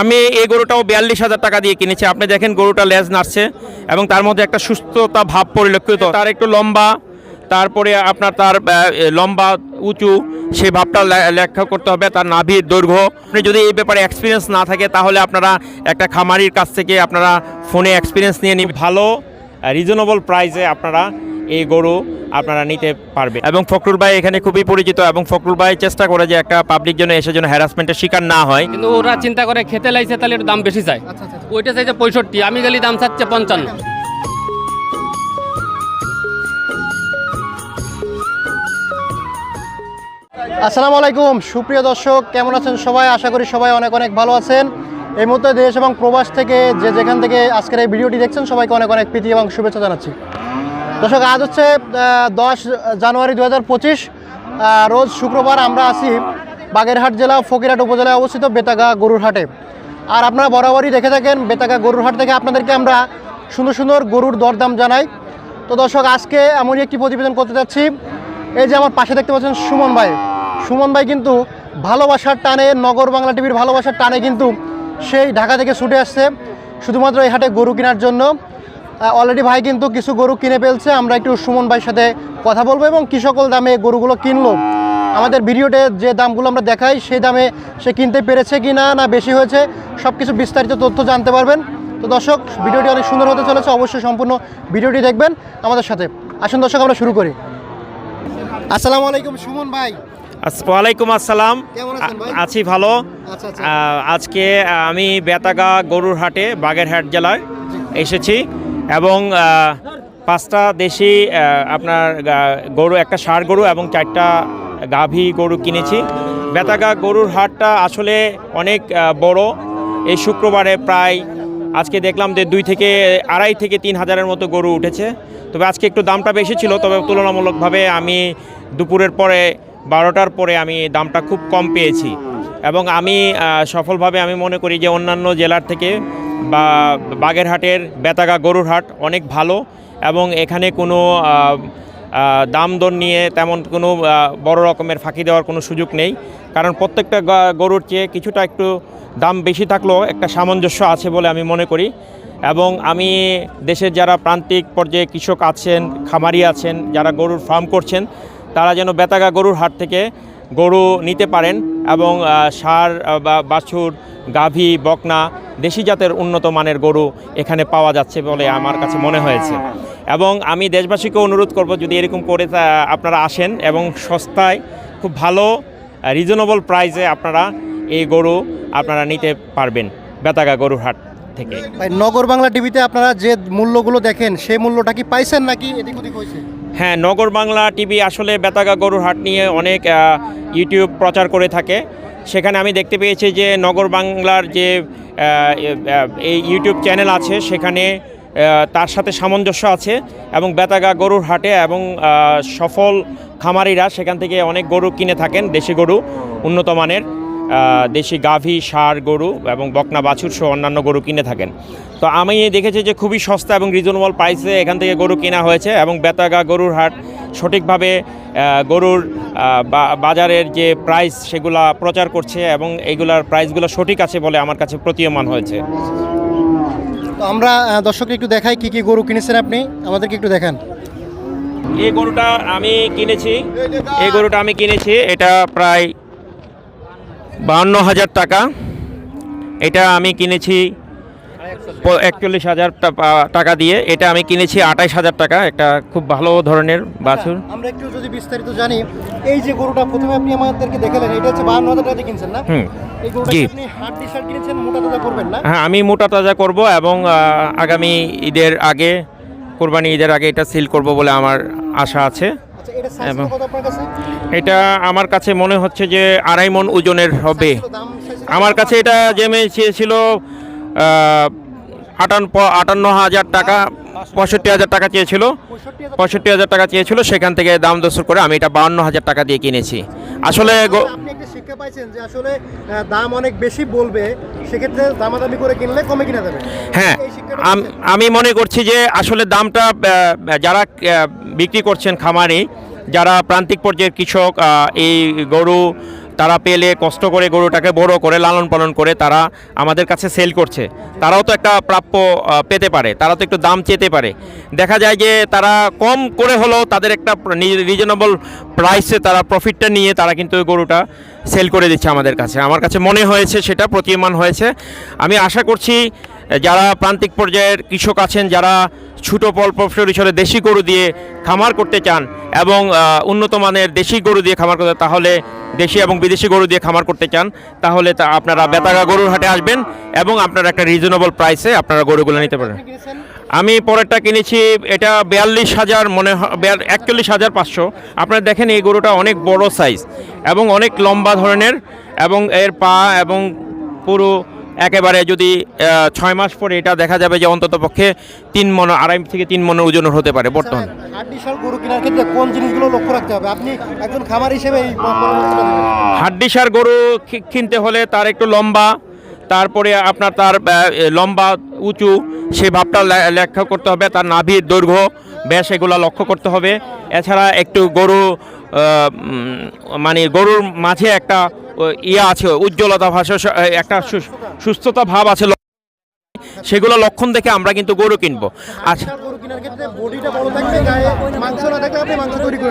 আমি এই গরুটাও বিয়াল্লিশ হাজার টাকা দিয়ে কিনেছি। আপনি দেখেন গরুটা লেজ নাড়ছে এবং তার মধ্যে একটা সুস্থতা ভাব পরিলক্ষিত। তার একটু লম্বা, তারপরে আপনার তার লম্বা, উঁচু সেই ভাবটা লেখা করতে হবে, তার নাভির দৈর্ঘ্য। আপনি যদি এই ব্যাপারে এক্সপিরিয়েন্স না থাকে, তাহলে আপনারা একটা খামারির কাছ থেকে আপনারা ফোনে এক্সপিরিয়েন্স নিয়ে নিন। ভালো রিজনেবল প্রাইসে আপনারা এই গরু আপনারা নিতে পারবেন। এবং ফখরুল ভাই এখানে খুবই পরিচিত এবং ফখরুল ভাই চেষ্টা করে যে একটা পাবলিক জন্য এসে যেন হ্যারাসমেন্টের শিকার না হয়। কিন্তু ওরা চিন্তা করে খেতে লাইছে তাহলে একটু দাম বেশি চায়। ওইটা চাইছে পঁয়ষট্টি আমি গেলি দাম চাচ্ছে পঞ্চান্ন। আসসালামু আলাইকুম সুপ্রিয় দর্শক কেমন আছেন সবাই? আশা করি সবাই অনেক অনেক ভালো আছেন। এই মুহূর্তে দেশ এবং প্রবাস থেকে যে যেখান থেকে আজকের এই ভিডিওটি দেখছেন সবাইকে অনেক অনেক প্রীতি এবং শুভেচ্ছা জানাচ্ছি। দর্শক, আজ হচ্ছে দশ জানুয়ারি দু হাজার পঁচিশ রোজ শুক্রবার আমরা আছি বাগেরহাট জেলা ফকিরহাট উপজেলায় অবস্থিত বেতাগা গরুর হাটে। আর আপনারা বরাবরই দেখে থাকেন বেতাগা গরুর হাট থেকে আপনাদেরকে আমরা সুন্দর সুন্দর গরুর দরদাম জানাই। তো দর্শক, আজকে এমনই একটি প্রতিবেদন করতে যাচ্ছি। এই যে আমার পাশে দেখতে পাচ্ছেন সুমন ভাই। সুমন ভাই কিন্তু ভালোবাসার টানে, নগর বাংলা টিভির ভালোবাসার টানে কিন্তু সেই ঢাকা থেকে ছুটে আসছে, শুধুমাত্র এই হাটে গরু কেনার জন্য। অলরেডি ভাই কিন্তু কিছু গরু কিনে ফেলছে। আমরা একটু সুমন ভাইয়ের সাথে কথা বলব এবং কী সকল দামে গরুগুলো কিনলো। আমাদের ভিডিওতে যে দামগুলো আমরা দেখাই সেই দামে সে কিনতে পেরেছে কি না না বেশি হয়েছে সব কিছু বিস্তারিত তথ্য জানতে পারবেন। তো দর্শক ভিডিওটি অনেক সুন্দর হতে চলেছে অবশ্যই সম্পূর্ণ ভিডিওটি দেখবেন আমাদের সাথে। আসুন দর্শক আমরা শুরু করি। আসসালামু আলাইকুম সুমন ভাই। ওয়ালাইকুম আসসালাম। আছি ভালো। আচ্ছা আচ্ছা। আজকে আমি বেতাগা গরুর হাটে বাগেরহাট জেলায় এসেছি। এবং পাঁচটা দেশি আপনার গরু, একটা ষাঁড় গরু এবং চারটা গাভী গরু কিনেছি। বেতাগা গরুর হাটটা আসলে অনেক বড়। এই শুক্রবারে প্রায়, আজকে দেখলাম যে দুই থেকে, আড়াই থেকে তিন হাজারের মতো গরু উঠেছে। তবে আজকে একটু দামটা বেশি ছিল, তবে তুলনামূলকভাবে আমি দুপুরের পরে, বারোটার পরে আমি দামটা খুব কম পেয়েছি। এবং আমি সফলভাবে আমি মনে করি যে অন্যান্য জেলার থেকে বা বাগেরহাটের বেতাগা গরুর হাট অনেক ভালো এবং এখানে কোনো দাম দর নিয়ে তেমন কোনো বড় রকমের ফাঁকি দেওয়ার কোনো সুযোগ নেই। কারণ প্রত্যেকটা গরুর চেয়ে কিছুটা একটু দাম বেশি থাকলেও একটা সামঞ্জস্য আছে বলে আমি মনে করি। এবং আমি দেশের যারা প্রান্তিক পর্যায়ে কৃষক আছেন, খামারি আছেন, যারা গরুর ফার্ম করছেন, তারা যেন বেতাগা গরুর হাট থেকে গরু নিতে পারেন এবং সার বা বাছুর, গাভী, বকনা, দেশি জাতের উন্নত মানের গরু এখানে পাওয়া যাচ্ছে বলে আমার কাছে মনে হয়েছে। এবং আমি দেশবাসীকে অনুরোধ করব যদি এরকম করে আপনারা আসেন এবং সস্তায়, খুব ভালো রিজনেবল প্রাইসে আপনারা এই গরু আপনারা নিতে পারবেন বেতাগা গরুর হাট থেকে। নগর বাংলা টিভিতে আপনারা যে মূল্যগুলো দেখেন, সেই মূল্যটা কি পাইছেন নাকি? এদিক ওদিক হয়েছে। হ্যাঁ নগর বাংলা টিভি আসলে বেতাগা গরুর হাট নিয়ে অনেক ইউটিউব প্রচার করে থাকে। সেখানে আমি দেখতে পেয়েছি যে নগর বাংলার যে এই ইউটিউব চ্যানেল আছে, সেখানে তার সাথে সামঞ্জস্য আছে এবং বেতাগা গরুর হাটে এবং সফল খামারিরা সেখান থেকে অনেক গরু কিনে থাকেন, দেশি গরু, উন্নত মানের। দেশি গাভী ষাঁড় গরু এবং বকনা বাছুর সহ অন্যান্য গরু কিনে থাকেন। তো আমি দেখেছি যে খুবই সস্তা এবং রিজনেবল প্রাইসে এখান থেকে গরু কেনা হয়েছে এবং বেতাগা গরুর হাট সঠিকভাবে গরুর বা- বাজারের যে প্রাইস সেগুলা প্রচার করছে এবং এইগুলার প্রাইসগুলো সঠিক আছে বলে আমার কাছে প্রতীয়মান হয়েছে। তো আমরা দর্শককে একটু দেখাই কি কি গরু কিনেছেন আপনি। আমাদেরকে একটু দেখান। এই গরুটা আমি কিনেছি। এই গরুটা আমি কিনেছি। এটা প্রায় বাহান্ন হাজার টাকা। এটা আমি কিনেছি একচল্লিশ হাজার টাকা দিয়ে। এটা আমি কিনেছি আঠাইশ হাজার টাকা। একটা খুব ভালো ধরনের বাছুর। আমরা একটু যদি বিস্তারিত জানি এই যে গরুটা প্রথমে আপনি আমাদেরকে দেখালেন এটা হচ্ছে বাহান্ন হাজার টাকা কিনছেন না? হুম জি। হ্যাঁ আমি মোটা তাজা করব এবং আগামী ঈদের আগে কোরবানি ঈদের আগে এটা সিল করব বলে আমার আশা আছে। এবং- এটা আমার কাছে মনে হচ্ছে যে আড়াই মন ওজনের হবে? আমার কাছে এটা জেমে চেয়েছিল আটান্ন আটান্ন হাজার টাকা পঁয়ষট্টি হাজার টাকা চেয়েছিল পঁয়ষট্টি হাজার টাকা চেয়েছিল সেখান থেকে দাম দস্তুর করে আমি এটা বাউন্ন হাজার টাকা দিয়ে কিনেছি আসলে আপনি শিক্ষা পাইছেন যে আসলে আহ, দাম অনেক বেশি বলবে সেক্ষেত্রে দামাদামি করে কিনলে কমে কিনা যাবে হ্যাঁ? আমি মনে করছি যে আসলে দামটা যারা বিক্রি করছেন খামারে যারা প্রান্তিক পর্যায়ের কৃষক এই গরু তারা পেলে কষ্ট করে গরুটাকে বড় করে, লালন পালন করে তারা আমাদের কাছে সেল করছে। তারাও তো একটা প্রাপ্য পেতে পারে, তারা তো একটু দাম চেতে পারে। দেখা যায় যে তারা কম করে হলেও তাদের একটা রিজনেবল প্রাইসে তারা প্রফিটটা নিয়ে তারা কিন্তু গরুটা সেল করে দিচ্ছে আমাদের কাছে। আমার কাছে মনে হয়েছে সেটা, প্রতীয়মান হয়েছে। আমি আশা করছি, যারা প্রান্তিক পর্যায়ের কৃষক আছেন, যারা ছোট পল্প হিসেবে দেশি গরু দিয়ে খামার করতে চান এবং উন্নত মানের দেশি গরু দিয়ে খামার করতে তাহলে দেশি এবং বিদেশি গরু দিয়ে খামার করতে চান, তাহলে তা আপনারা বেতাগা গরুর হাটে আসবেন এবং আপনারা একটা রিজনেবল প্রাইসে আপনারা গরুগুলো নিতে পারেন আমি পরেরটা কিনেছি, এটা বিয়াল্লিশ হাজার মনে হয় একচল্লিশ হাজার পাঁচশো। আপনারা দেখেন এই গরুটা অনেক বড় সাইজ এবং অনেক লম্বা ধরনের এবং এর পা এবং পুরো একেবারে যদি ছয় মাস পরে এটা দেখা যাবে যে অন্তত পক্ষে তিন মন আড়াই থেকে তিন মনের ওজন হতে পারে বর্তমান। হাড্ডিসার গরু কেনার ক্ষেত্রে কোন জিনিসগুলো লক্ষ্য রাখতে হবে? আপনি একজন খামার হিসেবে। হাড্ডিসার গরু কিনতে হলে তার একটু লম্বা তারপরে আপনার তার লম্বা উঁচু সে ভাবটা লক্ষ্য করতে হবে তার নাভির দৈর্ঘ্য ব্যাস এগুলো লক্ষ্য করতে হবে। এছাড়া একটু গরু মানে গরুর মাঝে একটা ইয়ে আছে উজ্জ্বলতা ভাষা একটা সুস্থতা ভাব আছে সেগুলো লক্ষণ দেখে আমরা কিন্তু গরু কিনবো। আচ্ছা।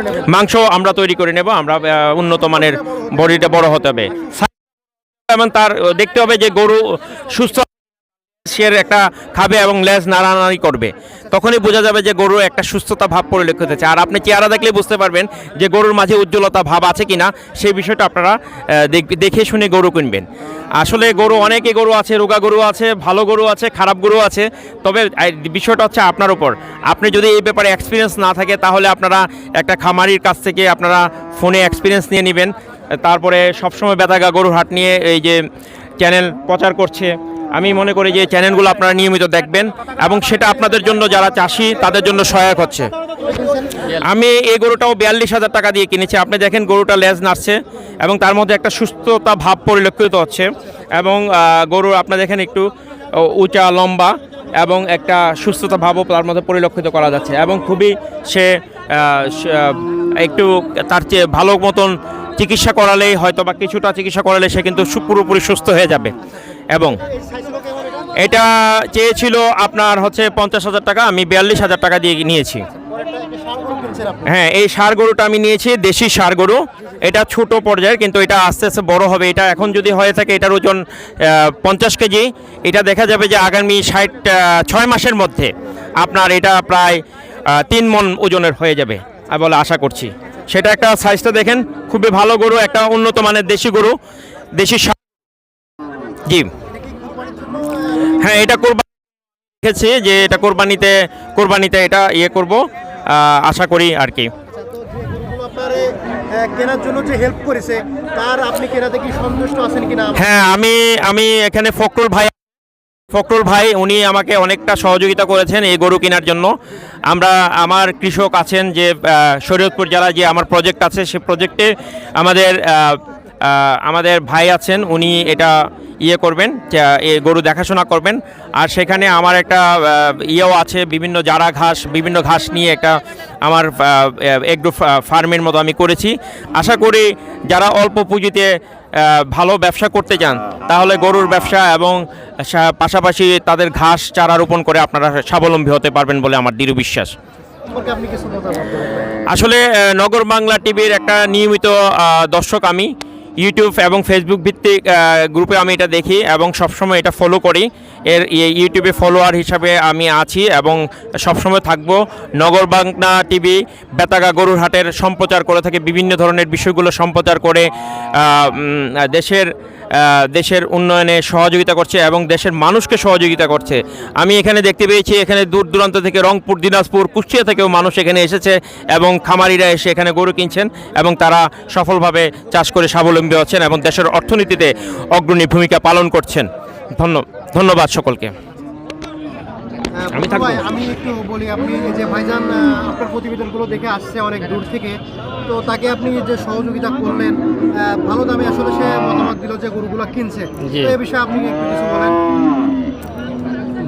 নেবেন। মাংস আমরা তৈরি করে নেব আমরা উন্নত মানের বডিটা বড় হতে হবে। এবং তার দেখতে হবে যে গরু সুস্থ সে একটা খাবে এবং লেজ নাড়ানাড়ি করবে। তখনই বোঝা যাবে যে গরুর একটা সুস্থতা ভাব পরিলক্ষিত হচ্ছে আর আপনি চেহারা দেখলে বুঝতে পারবেন যে গরুর মাঝে উজ্জ্বলতা ভাব আছে কিনা, সেই বিষয়টা আপনারা দেখে শুনে গরু কিনবেন। আসলে গরু, অনেকে গরু আছে, রোগা গরু আছে, ভালো গরু আছে, খারাপ গরু আছে। তবে বিষয়টা হচ্ছে আপনার উপর। আপনি যদি এই ব্যাপারে এক্সপিরিয়েন্স না থাকে, তাহলে আপনারা একটা খামারির কাছ থেকে আপনারা ফোনে এক্সপিরিয়েন্স নিয়ে নেবেন। তারপরে সবসময় বেতাগা গরুর হাট নিয়ে এই যে চ্যানেল প্রচার করছে। আমি মনে করি যে চ্যানেলগুলো আপনারা নিয়মিত দেখবেন এবং সেটা আপনাদের জন্য যারা চাষি, তাদের জন্য সহায়ক হচ্ছে। আমি এই গরুটাও বিয়াল্লিশ হাজার টাকা দিয়ে কিনেছি। আপনি দেখেন গরুটা লেজ নাড়ছে এবং তার মধ্যে একটা সুস্থতা ভাব পরিলক্ষিত হচ্ছে এবং গরু আপনি দেখেন একটু উঁচা, লম্বা এবং একটা সুস্থতা ভাবও তার মধ্যে পরিলক্ষিত করা যাচ্ছে এবং খুবই সে একটু তার চেয়ে ভালো মতন চিকিৎসা করালেই হয়তো বা কিছুটা চিকিৎসা করালে সে কিন্তু পুরোপুরি সুস্থ হয়ে যাবে। এবং এটা চেয়েছিল আপনার হচ্ছে পঞ্চাশ হাজার টাকা, আমি বিয়াল্লিশ হাজার টাকা দিয়ে নিয়েছি। হ্যাঁ এই সার গরুটা আমি নিয়েছি, দেশি সার গরু। এটা ছোট পর্যায়ের, কিন্তু এটা আস্তে আস্তে বড় হবে। এটা এখন যদি হয়ে থাকে, এটার ওজন পঞ্চাশ কেজি। এটা দেখা যাবে যে আগামী ষাট ছয় মাসের মধ্যে আপনার এটা প্রায় তিন মন ওজনের হয়ে যাবে আমি বলে আশা করছি। সেটা একটা সাইজটা দেখেন, খুবই ভালো গরু, একটা উন্নত মানের দেশি গরু, দেশি। জি। হ্যাঁ এটা কোরবানি দেখেছি যে এটা কোরবানিতে কোরবানিতে এটা ইয়ে করব আশা করি আর কি। আচ্ছা, কেনার জন্য যে হেল্প করেছে তার আপনি কেনাতে কি সন্তুষ্ট আছেন কিনা? হ্যাঁ আমি আমি এখানে ফখরুল ভাই ফখরুল ভাই উনি আমাকে অনেকটা সহযোগিতা করেছেন এই গরু কেনার জন্য। আমরা আমার কৃষক আছেন যে শরীয়তপুর জেলায় যে আমার প্রজেক্ট আছে সে প্রজেক্টে আমাদের আমাদের ভাই আছেন উনি এটা ইয়ে করবেন গরু দেখাশোনা করবেন। আর সেখানে আমার একটা ইয়েও আছে বিভিন্ন জারা ঘাস বিভিন্ন ঘাস নিয়ে একটা আমার এগ্রো ফার্মের মতো আমি করেছি। আশা করি যারা অল্প পুঁজিতে ভালো ব্যবসা করতে চান তাহলে গরুর ব্যবসা এবং পাশাপাশি তাদের ঘাস চারা রোপণ করে আপনারা স্বাবলম্বী হতে পারবেন বলে আমার দৃঢ় বিশ্বাস। আসলে নগর বাংলা টিভির একটা নিয়মিত দর্শক আমি ইউটিউব এবং ফেসবুক ভিত্তিক গ্রুপে আমি এটা দেখি এবং সবসময় এটা ফলো করি। এর ইউটিউবে ফলোয়ার হিসাবে আমি আছি এবং সবসময় থাকব। নগর বাংলা টিভি বেতাগা গরুর হাটের সম্প্রচার করে থাকে, বিভিন্ন ধরনের বিষয়গুলো সম্প্রচার করে দেশের দেশের উন্নয়নে সহযোগিতা করছে এবং দেশের মানুষকে সহযোগিতা করছে। আমি এখানে দেখতে পেয়েছি, এখানে দূর দূরান্ত থেকে রংপুর, দিনাজপুর, কুষ্টিয়া থেকেও মানুষ এখানে এসেছে এবং খামারিরা এসে এখানে গরু কিনছেন এবং তারা সফলভাবে চাষ করে স্বাবলম্বী হচ্ছেন এবং দেশের অর্থনীতিতে অগ্রণী ভূমিকা পালন করছেন। ধন্য ধন্যবাদ সকলকে। আমি থাকব। আমি একটু বলি আপনি যে ভাইজান আপনার প্রতিবেদনগুলো দেখে আসছে অনেক দূর থেকে। তো তাকে আপনি যে সহযোগিতা করলেন ভালো দামে আসলে সে মতামত দিল যে গরুগুলো কিনছে। তো এই বিষয়ে আপনি একটু কিছু বলেন।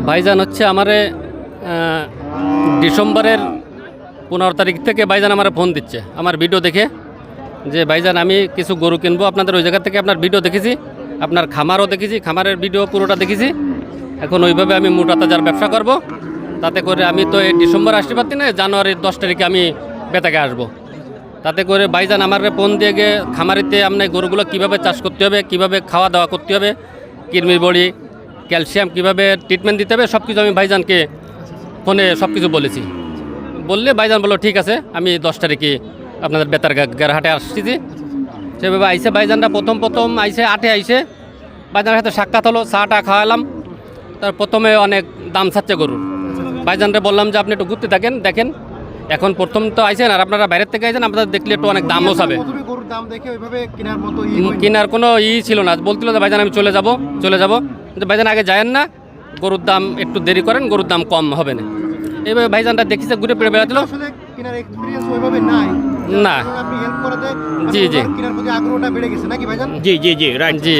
ভাইজান হচ্ছে আমারে ডিসেম্বরের পনেরো তারিখ থেকে ভাইজান আমার ফোন দিচ্ছে। আমার ভিডিও দেখে যে ভাইজান আমি কিছু গরু কিনবো। আপনাদের ওই জায়গা থেকে আপনার ভিডিও দেখেছি আপনার খামারও দেখেছি খামারের ভিডিও পুরোটা দেখেছি। এখন ওইভাবে আমি মোটা তাজার ব্যবসা করব। তাতে করে আমি তো এই ডিসেম্বর আসতে পারছি না, জানুয়ারির দশ তারিখে আমি বেতাকে আসব। তাতে করে বাইজান আমার ফোন দিয়ে গিয়ে খামারিতে আপনার গরুগুলো কীভাবে চাষ করতে হবে, কীভাবে খাওয়া দাওয়া করতে হবে কিরমির বড়ি, ক্যালসিয়াম কীভাবে ট্রিটমেন্ট দিতে হবে সব কিছু আমি ভাইজানকে ফোনে সব কিছু বলেছি। বললে ভাইজান বলল, ঠিক আছে, আমি দশ তারিখে আপনাদের বেতার গেরহাটে আসছি সেভাবে আইসে ভাইজানটা প্রথম প্রথম আইসে, আটে আইসে, ভাইজানের সাথে সাক্ষাৎ হলো, চাটা খাওয়ালাম। তার প্রথমে অনেক দাম ছাড়ছে গরুর। ভাইজানরে বললাম যে আপনি একটু ঘুরতে থাকেন দেখেন। এখন প্রথম তো আইসেন আর আপনারা বাইরের থেকে আইসেন আপনাদের দেখলে একটু অনেক দামও চাবে গরুর দাম দেখে ওইভাবে কেনার কোনো ই ছিল না। বলছিল যে ভাইজান আমি চলে যাব চলে যাব। কিন্তু ভাইজান আগে যায়েন না। গরুর দাম একটু দেরি করেন গরুর দাম কম হবে না। এইভাবে ভাইজানটা দেখিছে ঘুরে ফিরে নাই না। জি, জি। জি জি জি রাইট জি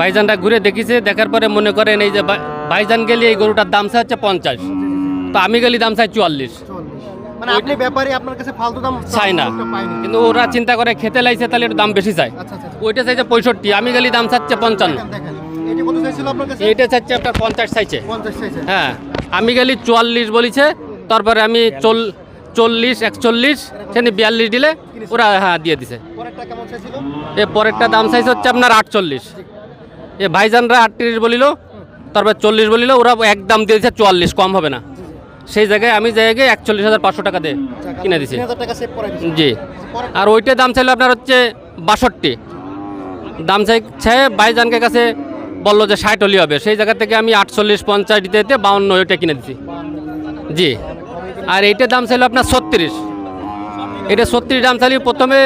ভাইজানটা ঘুরে দেখিছে দেখার পরে মনে করেন এই যে ভাইজান গেলে এই গরুটার দাম চাই হচ্ছে পঞ্চাশ। তো আমি গেলি দাম চাই চুয়াল্লিশ। মানে আপনি ব্যাপারে আপনার কাছে ফালতু দাম চাই না। কিন্তু ওরা চিন্তা করে খেতে লাইছে তাহলে একটু দাম বেশি চাই। আচ্ছা আচ্ছা ওইটা চাইছে পঁয়ষট্টি আমি গেলি দাম চাচ্ছে পঞ্চান্ন। এইটা আপনার পঞ্চাশ চাইছে। হ্যাঁ আমি গেলি চুয়াল্লিশ বলিছে তারপরে আমি চল চল্লিশ একচল্লিশ সেখানে বিয়াল্লিশ দিলে ওরা হ্যাঁ দিয়ে দিছে। এ পরেরটা দাম চাইছে হচ্ছে আপনার আটচল্লিশ। এ ভাইজানরা আটত্রিশ বলিল তারপর চল্লিশ বলিল ওরা এক দাম দিয়েছে চুয়াল্লিশ কম হবে না। সেই জায়গায় আমি জায়গায় একচল্লিশ হাজার পাঁচশো টাকা দিয়ে কিনে দিছি। 3000 টাকা সেভ করে দিয়েছে। জি। আর ওইটার দাম চাইলে আপনার হচ্ছে বাষট্টি। দাম চাই চাই ভাইজানকে কাছে বলল যে ষাট হলি হবে। সেই জায়গা থেকে আমি আটচল্লিশ পঞ্চাশ দিতে দিতে বাউন্ন ওইটা কিনে দিছি। জি। আর এইটার দাম চাইলো আপনার ছত্রিশ। এটা ছত্রিশ দাম চাইলে প্রথমে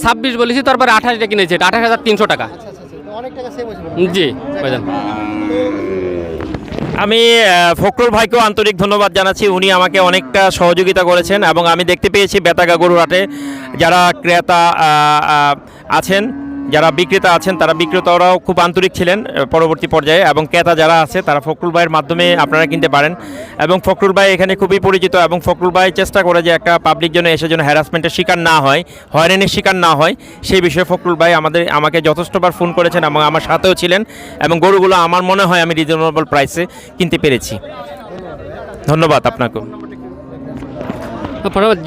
ছাব্বিশ বলেছি তারপরে আঠাশটা কিনেছি। এটা আঠাশ হাজার তিনশো টাকা। জি আমি ফখরুল ভাইকেও আন্তরিক ধন্যবাদ জানাচ্ছি। উনি আমাকে অনেকটা সহযোগিতা করেছেন এবং আমি দেখতে পেয়েছি বেতাগা গরুহাটে যারা ক্রেতা আছেন। যারা বিক্রেতা আছেন, তারা বিক্রেতারাও খুব আন্তরিক ছিলেন পরবর্তী পর্যায়ে, এবং ক্রেতা যারা আছে, তারা ফখরুল ভাইয়ের মাধ্যমে আপনারা কিনতে পারেন। এবং ফখরুল ভাই এখানে খুবই পরিচিত, এবং ফখরুল ভাই চেষ্টা করে যে একটা পাবলিক জন্য এসে যেন হ্যারাসমেন্টের শিকার না হয়, হয়রানির শিকার না হয়, সেই বিষয়ে ফখরুল ভাই আমাদের, আমাকে যথেষ্টবার ফোন করেছেন এবং আমার সাথেও ছিলেন, এবং গরুগুলো আমার মনে হয় আমি রিজনেবল প্রাইসে কিনতে পেরেছি। ধন্যবাদ আপনাকে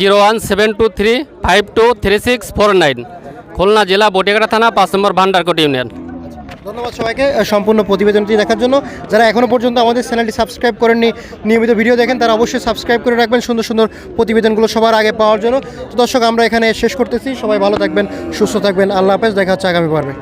zero one seven two three, five two three six four nine. Khulna জেলা বটিয়াঘাটা থানা, পাঁচ নম্বর ভান্ডারকোট ইউনিয়ন। ধন্যবাদ সবাইকে সম্পূর্ণ প্রতিবেদনটি দেখার জন্য। যারা এখনও পর্যন্ত আমাদের চ্যানেলটি সাবস্ক্রাইব করেননি, নিয়মিত ভিডিও দেখেন, তারা অবশ্যই সাবস্ক্রাইব করে রাখবেন সুন্দর সুন্দর প্রতিবেদনগুলো সবার আগে পাওয়ার জন্য। তো দর্শক, আমরা এখানে শেষ করতেছি। সবাই ভালো থাকবেন, সুস্থ থাকবেন। আল্লাহ হাফেজ, দেখা হচ্ছে আগামী পর্বে।